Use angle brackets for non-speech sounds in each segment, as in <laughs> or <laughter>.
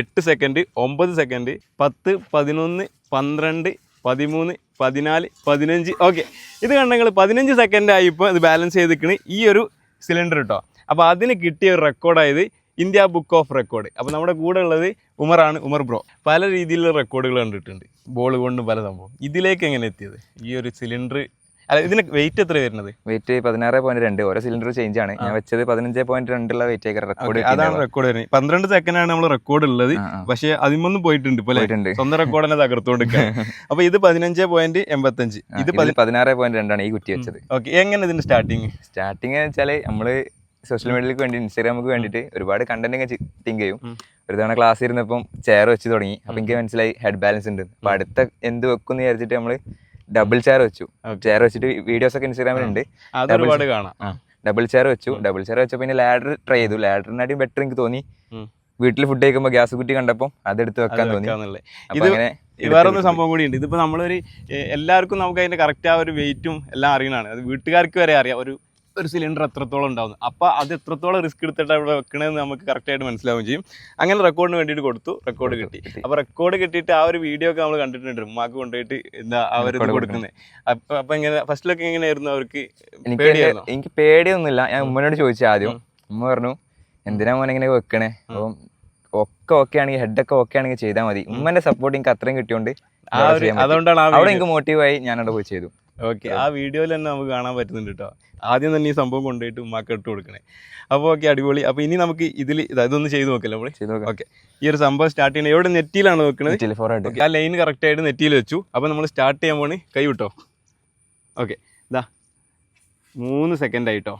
എട്ട് സെക്കൻഡ് ഒമ്പത് സെക്കൻഡ് പത്ത് പതിനൊന്ന് പന്ത്രണ്ട് പതിമൂന്ന് പതിനാല് പതിനഞ്ച്. ഓക്കെ ഇത് കണ്ടെങ്കിൽ പതിനഞ്ച് സെക്കൻഡായി ഇപ്പോൾ ഇത് ബാലൻസ് ചെയ്തിരിക്കണ്. ഈ ഒരു സിലിണ്ടർ കേട്ടോ അപ്പോൾ അതിന് കിട്ടിയ ഒരു റെക്കോർഡായത് ഇന്ത്യ ബുക്ക് ഓഫ് റെക്കോർഡ് അപ്പോൾ നമ്മുടെ കൂടെ ഉള്ളത് ഉമറാണ് ഉമർ ബ്രോ. പല രീതിയിലുള്ള റെക്കോർഡുകൾ കണ്ടിട്ടുണ്ട്. ബോൾ കൊണ്ടും പല സംഭവം. ഇതിലേക്ക് എങ്ങനെ എത്തിയത്? ഈ ഒരു സിലിണ്ടർ അല്ല ഇതിന് വെയിറ്റ് എത്ര വരുന്നത്? വെയിറ്റ് പതിനാറ് പോയിന്റ് രണ്ട്. ഓരോ സിലിണ്ടർ ചേഞ്ച് ആണ്. ഞാൻ വെച്ചത് പതിനഞ്ച് പോയിന്റ് രണ്ടുള്ള വെയിറ്റ് ആയി റെക്കോർഡ് അതാണ് റെക്കോർഡ് വരുന്നത്. പന്ത്രണ്ട് സെക്കൻഡ് ആണ് നമ്മൾ റെക്കോർഡ് ഉള്ളത്. പക്ഷേ അതിമൊന്നും പോയിട്ടുണ്ട് ഇപ്പൊ അല്ലേ? പോയിട്ടുണ്ട്. സ്വന്തം റെക്കോർഡ് തന്നെ തകർത്തോണ്ടിരിക്കുക <laughs> അപ്പൊ ഇത് പതിനഞ്ച് പോയിന്റ് എൺപത്തഞ്ച്. ഇത് പതിനാറ് പോയിന്റ് രണ്ടാണ് ഈ കുറ്റി വെച്ചത്. ഓക്കെ എങ്ങനെ ഇതിന്റെ സ്റ്റാർട്ടിങ് സ്റ്റാർട്ടിങ് വെച്ചാൽ നമ്മൾ സോഷ്യൽ മീഡിയയിലേക്ക് വേണ്ടി ഇൻസ്റ്റാഗ്രാമിക്ക് വേണ്ടിട്ട് ഒരുപാട് കണ്ടന്റ് ഒക്കെ തിങ്ക് ചെയ്യും ഒരു തവണ ക്ലാസ് ഇരുന്നപ്പം ചെയർ വെച്ച് തുടങ്ങി. അപ്പൊ എനിക്ക് മനസ്സിലായി ഹെഡ് ബാലൻസ് ഉണ്ട്. അപ്പൊ അടുത്ത എന്ത് വെക്കും എന്ന് വിചാരിച്ചിട്ട് നമ്മൾ ഡബിൾ ചെയർ വെച്ചു. ചെയർ വെച്ചിട്ട് വീഡിയോസ് ഒക്കെ ഇൻസ്റ്റാഗ്രാമിൽ ഉണ്ട്. അത് ഒരുപാട് കാണാം. ഡബിൾ ചെയർ വെച്ചു. ഡബിൾ ചെയർ വെച്ചപ്പോൾ പിന്നെ ലാഡർ ട്രൈ ചെയ്തു. ലാഡറിനായിട്ടും ബെറ്റർ എനിക്ക് തോന്നി. വീട്ടിൽ ഫുഡ് കഴിക്കുമ്പോൾ ഗ്യാസ് കുറ്റി കണ്ടപ്പോൾ അതെടുത്ത് വെക്കാൻ തോന്നി. ഇത് അങ്ങനെ വേറെ ഒരു സംഭവം കൂടി ഉണ്ട്. ഇതിപ്പോ നമ്മളൊരു എല്ലാവർക്കും നമുക്ക് അതിന്റെ കറക്റ്റ് ആ ഒരു വെയിറ്റും എല്ലാം അറിയണതാണ്. അത് വീട്ടുകാർക്ക് വരെ അറിയാം. ഒരു ഒരു സിലിണ്ടർ എത്രത്തോളം ഉണ്ടാവും അപ്പോൾ അത് എത്രത്തോളം റിസ്ക് എടുത്തിട്ട് അവിടെ വെക്കണമെന്ന് നമുക്ക് കറക്റ്റായിട്ട് മനസ്സിലാവുകയും ചെയ്യും. അങ്ങനെ റെക്കോർഡിന് വേണ്ടിയിട്ട് കൊടുത്തു റെക്കോർഡ് കിട്ടി. അപ്പോൾ അപ്പൊ റെക്കോർഡ് കിട്ടിയിട്ട് ആ ഒരു വീഡിയോ ഒക്കെ നമ്മൾ കണ്ടിട്ടുണ്ട്. ഉമ്മാക്ക് കൊണ്ടുപോയിട്ട് എന്താ അവർ കൊടുക്കുന്നത് അപ്പൊ അപ്പൊ ഇങ്ങനെ ഫസ്റ്റിലൊക്കെ എങ്ങനെയായിരുന്നു അവർക്ക്? എനിക്ക് എനിക്ക് പേടിയൊന്നുമില്ല. ഞാൻ ഉമ്മനോട് ചോദിച്ചു ആദ്യം. ഉമ്മ പറഞ്ഞു എന്തിനാ മോനെ ഇങ്ങനെ വെക്കണേ? അപ്പം ഒക്കെ ഓക്കെ ആണെങ്കിൽ ഹെഡൊക്കെ ഓക്കെ ആണെങ്കിൽ ചെയ്താൽ മതി. ഉമ്മന്റെ സപ്പോർട്ട് എനിക്ക് അത്രയും കിട്ടിയോണ്ട്. അതുകൊണ്ടാണ് അവിടെ എനിക്ക് മോട്ടീവായി ഞാൻ അവിടെ പോയി ചെയ്തു. ഓക്കെ ആ വീഡിയോയിൽ തന്നെ നമുക്ക് കാണാൻ പറ്റുന്നുണ്ട് കേട്ടോ ആദ്യം തന്നെ ഈ സംഭവം കൊണ്ടുപോയിട്ട് ഉമ്മാക്ക് ഇട്ട് കൊടുക്കണേ. അപ്പോൾ ഓക്കെ അടിപൊളി. അപ്പോൾ ഇനി നമുക്ക് ഇതിൽ ഇതൊന്ന് ചെയ്ത് നോക്കല്ലോ നമ്മൾ ചെയ്തു നോക്കാം. ഓക്കെ ഈ ഒരു സംഭവം സ്റ്റാർട്ട് ചെയ്യണേ. എവിടെ നെറ്റിയിലാണ് നോക്കുന്നത് ആ ലൈൻ കറക്റ്റ് ആയിട്ട് നെറ്റിയിൽ വെച്ചു. അപ്പോൾ നമ്മൾ സ്റ്റാർട്ട് ചെയ്യാൻ പോണി. കൈ വിട്ടോ? ഓക്കെ ഇതാ മൂന്ന് സെക്കൻഡ് ആയിട്ടോ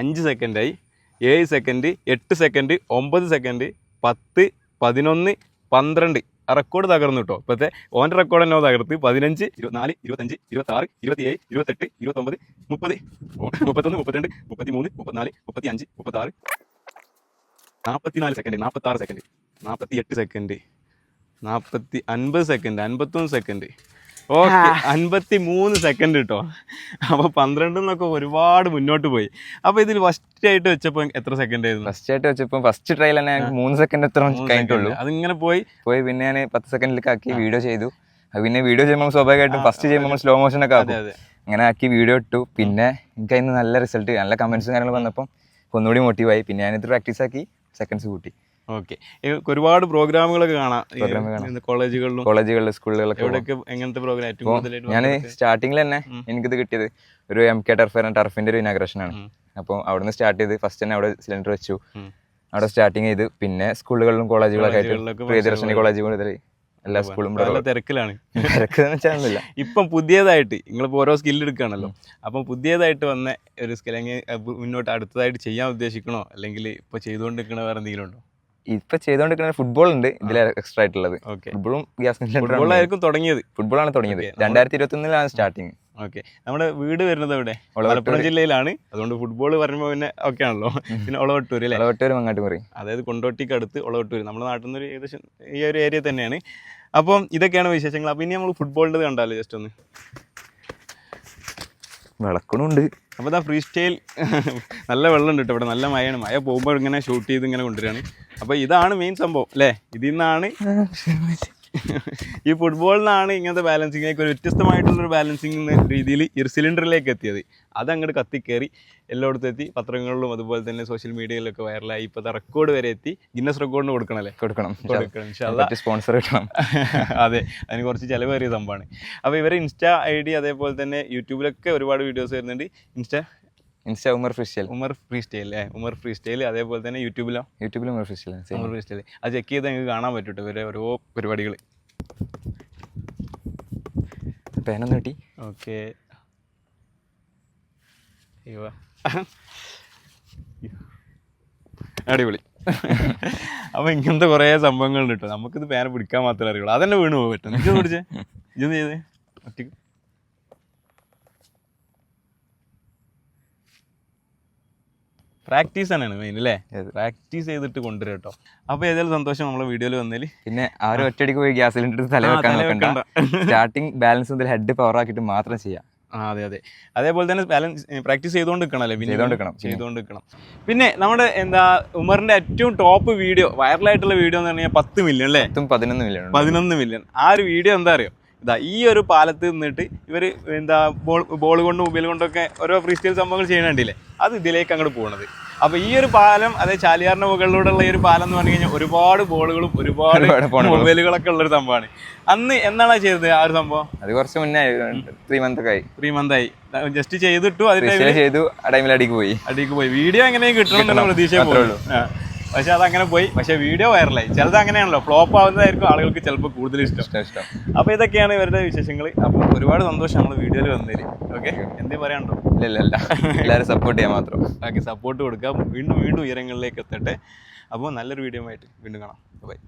അഞ്ച് സെക്കൻഡായി ഏഴ് സെക്കൻഡ് എട്ട് സെക്കൻഡ് ഒമ്പത് സെക്കൻഡ് പത്ത് പതിനൊന്ന് പന്ത്രണ്ട്. റെക്കോർഡ് തകർന്നു കേട്ടോ ഇപ്പോഴത്തെ ഓന്റെ റെക്കോർഡ് തന്നെ തകർത്ത്. പതിനഞ്ച് ഇരുപത്തിനാല് ഇരുപത്തഞ്ച് ഇരുപത്താറ് ഇരുപത്തിയേഴ് ഇരുപത്തെട്ട് ഇരുപത്തൊമ്പത് മുപ്പത്. മുപ്പത്തൊന്ന് മുപ്പത്തിരണ്ട് മുപ്പത്തി മൂന്ന് മുപ്പത്തിനാല് മുപ്പത്തി അഞ്ച് മുപ്പത്താറ്. നാൽപ്പത്തിനാല് സെക്കൻഡ് നാൽപ്പത്താറ് സെക്കൻഡ് നാൽപ്പത്തി എട്ട് സെക്കൻഡ് നാൽപ്പത്തി അൻപത് സെക്കൻഡ് അൻപത്തൊന്ന് സെക്കൻഡ് ഓക്കെ അൻപത്തി മൂന്ന് സെക്കൻഡ് കിട്ടോ അപ്പോൾ പന്ത്രണ്ട് എന്നൊക്കെ ഒരുപാട് മുന്നോട്ട് പോയി. അപ്പോൾ ഇതിൽ ഫസ്റ്റ് ആയിട്ട് വെച്ചപ്പോൾ എത്ര സെക്കൻഡ് ആയിരുന്നു? ഫസ്റ്റ് ആയിട്ട് വെച്ചപ്പോൾ ഫസ്റ്റ് ട്രയൽ തന്നെ മൂന്ന് സെക്കൻഡ് എത്ര കഴിഞ്ഞിട്ടുള്ളൂ. അതിങ്ങനെ പോയി. പോയി പിന്നെ ഞാൻ പത്ത് സെക്കൻഡിലേക്ക് ആക്കി വീഡിയോ ചെയ്തു. പിന്നെ വീഡിയോ ചെയ്യുമ്പോൾ സ്വാഭാവികമായിട്ടും ഫസ്റ്റ് ചെയ്യുമ്പോൾ നമ്മൾ സ്ലോ മോഷൻ ഒക്കെ ആക്കും. അങ്ങനെ ആക്കി വീഡിയോ ഇട്ടു. പിന്നെ എനിക്ക് അതിന് നല്ല റിസൾട്ട് നല്ല കമൻസും കാര്യങ്ങളും വന്നപ്പം ഒന്നുകൂടി മോട്ടീവായി പിന്നെ ഞാനിത് പ്രാക്ടീസ് ആക്കി സെക്കൻഡ്സ് കൂട്ടി. ഓക്കെ. ഒരുപാട് പ്രോഗ്രാമുകളൊക്കെ കാണാം. കോളേജുകളിലും കോളേജുകളിലും സ്കൂളുകളിലൊക്കെ. എവിടെയൊക്കെ എങ്ങനത്തെ പ്രോഗ്രാം ഏറ്റവും കൂടുതലായിട്ട് ഞാൻ? സ്റ്റാർട്ടിങ്ങിൽ തന്നെ എനിക്കിത് കിട്ടിയത് ഒരു എം കെ ടർഫ് ടർഫിന്റെ ഒരു ഇനാഗ്രേഷൻ ആണ്. അപ്പോൾ അവിടുന്ന് സ്റ്റാർട്ട് ചെയ്ത് ഫസ്റ്റ് തന്നെ അവിടെ സിലിണ്ടർ വെച്ചു. അവിടെ സ്റ്റാർട്ടിങ് ചെയ്ത് പിന്നെ സ്കൂളുകളിലും കോളേജുകളൊക്കെ ആയിട്ട് പ്രിയദർശിനി കോളേജ് മുതൽ എല്ലാ സ്കൂളും തിരക്കിലാണ്. വെച്ചാൽ <laughs> ഇപ്പം പുതിയതായിട്ട് നിങ്ങളിപ്പോൾ ഓരോ സ്കില്ല് എടുക്കുകയാണല്ലോ. അപ്പം പുതിയതായിട്ട് വന്ന ഒരു സ്കിൽ മുന്നോട്ട് അടുത്തതായിട്ട് ചെയ്യാൻ ഉദ്ദേശിക്കണോ? അല്ലെങ്കിൽ ഇപ്പോൾ ചെയ്തുകൊണ്ടിരിക്കണ വേറെ എന്തെങ്കിലും ഉണ്ടോ? ഇപ്പൊ ചെയ്തോണ്ടിരിക്കുന്ന ഫുട്ബോൾ ഉണ്ട്. ഇതിൽ എക്സ്ട്രാ ആയിട്ടുള്ളത്. ഓക്കെ ഫുട്ബോളും ഗ്യാസ് ഫുട്ബോളായിരിക്കും തുടങ്ങിയത്. ഫുട്ബോളാണ് തുടങ്ങിയത്. രണ്ടായിരത്തി ഇരുപത്തി ഒന്നിലാണ് സ്റ്റാർട്ടിങ് ഓക്കെ നമ്മുടെ വീട് വരുന്നത് എവിടെ? മലപ്പുറം ജില്ലയിലാണ്. അതുകൊണ്ട് ഫുട്ബോൾ പറയുമ്പോൾ പിന്നെ ഓക്കെ ആണല്ലോ. പിന്നെ ഒളവട്ടൂർ അല്ലേ? ഒളവട്ടൂർ മങ്ങാട്ട് പറയും അതായത് കൊണ്ടോട്ടിക്ക് അടുത്ത് ഒളവട്ടൂർ നമ്മുടെ നാട്ടിൽ നിന്ന് ഏകദേശം ഈ ഒരു ഏരിയ തന്നെയാണ്. അപ്പം ഇതൊക്കെയാണ് വിശേഷങ്ങൾ. അപ്പം ഇനി നമ്മൾ ഫുട്ബോളിന്റെ കണ്ടാലോ? ജസ്റ്റ് ഒന്ന്. വിളക്കണുണ്ട്. അപ്പോൾ ഇതാ ഫ്രീ സ്റ്റൈൽ നല്ല വെള്ളം ഉണ്ട് കേട്ടോ ഇവിടെ. നല്ല മഴയാണ്. മഴ പോകുമ്പോൾ ഇങ്ങനെ ഷൂട്ട് ചെയ്ത് ഇങ്ങനെ കൊണ്ടുവരികയാണ്. അപ്പോൾ ഇതാണ് മെയിൻ സംഭവം അല്ലേ? ഇതിൽ നിന്നാണ് ഈ ഫുട്ബോളിൽ നിന്നാണ് ഇങ്ങനത്തെ ബാലൻസിങ്ങിലേക്ക് ഒരു വ്യത്യസ്തമായിട്ടുള്ളൊരു ബാലൻസിങ് രീതിയിൽ ഈ ഒരു സിലിണ്ടറിലേക്ക് എത്തിയത്. അത് അങ്ങോട്ട് കത്തിക്കയറി എല്ലായിടത്തും എത്തി പത്രങ്ങളിലും അതുപോലെ തന്നെ സോഷ്യൽ മീഡിയയിലൊക്കെ വൈറലായി ഇപ്പോഴത്തെ റെക്കോർഡ് വരെ എത്തി. ഗിന്നസ് റെക്കോർഡിന് കൊടുക്കണല്ലേ? കൊടുക്കണം. കൊടുക്കണം. സ്പോൺസർ കിട്ടണം <laughs> അതെ അതിന് കുറച്ച് ചിലവേറിയ സംഭവമാണ്. അപ്പോൾ ഇവരെ ഇൻസ്റ്റാ ഐ ഡി അതേപോലെ തന്നെ യൂട്യൂബിലൊക്കെ ഒരുപാട് വീഡിയോസ് വരുന്നുണ്ട്. Insta insta Umar free style Umar free style അല്ലേ ഉമർ ഫ്രീ സ്റ്റൈൽ അതേപോലെ തന്നെ യൂട്യൂബിലോ. യൂട്യൂബിലും Umar free style Umar free style അത് ചെക്ക് ചെയ്ത് നിങ്ങൾക്ക് കാണാൻ പറ്റൂട്ടോ ഇവരെ ഓരോ പരിപാടികൾ പേനൊന്ന് കിട്ടി. ഓക്കെ. അടിപൊളി. അപ്പോൾ ഇങ്ങനത്തെ കുറേ സംഭവങ്ങളുണ്ട് കേട്ടോ നമുക്കിത് പേന പിടിക്കാൻ മാത്രമേ അറിയുള്ളൂ. അതന്നെ വീണ് പോകും പറ്റും. പിടിച്ചേ. ഇത് ചെയ്തേ. ഒറ്റയ്ക്ക് പ്രാക്ടീസ് തന്നെയാണ് മെയിൻ അല്ലേ പ്രാക്ടീസ് ചെയ്തിട്ട് കൊണ്ടുവരും കേട്ടോ. അപ്പോൾ ഏതായാലും സന്തോഷം നമ്മളെ വീഡിയോയിൽ വന്നതിൽ. പിന്നെ ആ. ഒരു ഒറ്റയടിക്ക് പോയി ഗ്യാസ് സിലിണ്ടർ തല വെക്കാൻ നോക്കണ്ട. സ്റ്റാർട്ടിങ് ബാലൻസ് <laughs> മുതൽ ഹെഡ് പവർ ആക്കിയിട്ട് മാത്രം ചെയ്യാം. ആ അതെ അതെ. അതേപോലെ തന്നെ ബാലൻസ് പ്രാക്ടീസ് ചെയ്തുകൊണ്ട് നിൽക്കണമല്ലേ പിന്നെ ചെയ്തുകൊണ്ടിരിക്കണം. ചെയ്തുകൊണ്ട് നിൽക്കണം പിന്നെ നമ്മുടെ എന്താ ഉമറിന്റെ ഏറ്റവും ടോപ്പ് വീഡിയോ വൈറലായിട്ടുള്ള വീഡിയോ എന്ന് പറഞ്ഞാൽ പത്ത് മില്യൺ അല്ലേ പത്തും പതിനൊന്ന് മില്യൺ പതിനൊന്ന് മില്യൺ ആ ഒരു വീഡിയോ എന്താ അറിയോ? ഇതാ ഈ ഒരു പാലത്ത് നിന്നിട്ട് ഇവർ എന്താ ബോൾ ബോൾ കൊണ്ടും മൊബൈൽ കൊണ്ടൊക്കെ ഓരോ ഫ്രീ സ്റ്റൈൽ സംഭവങ്ങൾ ചെയ്യണുണ്ടല്ലേ അത് ഇതിലേക്ക് അങ്ങോട്ട് പോകുന്നത് അപ്പോൾ ഈ ഒരു പാലം അതായത് ചാലിയാറിന്റെ മുകളിലൂടെയുള്ള ഈ ഒരു പാലം എന്ന് പറഞ്ഞു കഴിഞ്ഞാൽ ഒരുപാട് ബോളുകളും ഒരുപാട്. മൊബൈലുകളൊക്കെ ഉള്ള ഒരു സംഭവമാണ്. അന്ന് എന്നാണ് ചെയ്തത് ആ ഒരു സംഭവം? അത് കുറച്ച് മുന്നേ ത്രീ മന്ത് ഒക്കെ ആയി. ത്രീ മന്ത് ആയി. ജസ്റ്റ് ചെയ്തിട്ടു അതിന്റെ ചെയ്തു ആ ടൈമിൽ അടിക്ക് പോയി. അടിക്ക് പോയി. വീഡിയോ എങ്ങനെയും കിട്ടണം എന്നുള്ള കിട്ടണം. പ്രതീക്ഷ അത്രേ പോയി. പക്ഷെ അത് അങ്ങനെ പോയി. പക്ഷെ വീഡിയോ വൈറലായി ചിലത് അങ്ങനെയാണല്ലോ. ഫ്ലോപ്പ് ആവുന്നതായിരിക്കും ആളുകൾക്ക് ചിലപ്പോൾ കൂടുതൽ ഇഷ്ടം. ഇഷ്ടം അപ്പോൾ ഇതൊക്കെയാണ് ഇവരുടെ വിശേഷങ്ങൾ അപ്പോൾ ഒരുപാട് സന്തോഷം നമ്മൾ വീഡിയോയിൽ വന്നേര് ഓക്കെ? എന്തേ പറയാനുണ്ടോ? ഇല്ല ഇല്ല എല്ലാവരും സപ്പോർട്ട് ചെയ്യാൻ മാത്രം. ഓക്കെ സപ്പോർട്ട് കൊടുക്കാം. വീണ്ടും വീണ്ടും ഉയരങ്ങളിലേക്ക് എത്തട്ടെ. അപ്പോൾ നല്ലൊരു വീഡിയോ ആയിട്ട് വീണ്ടും കാണാം. ബൈ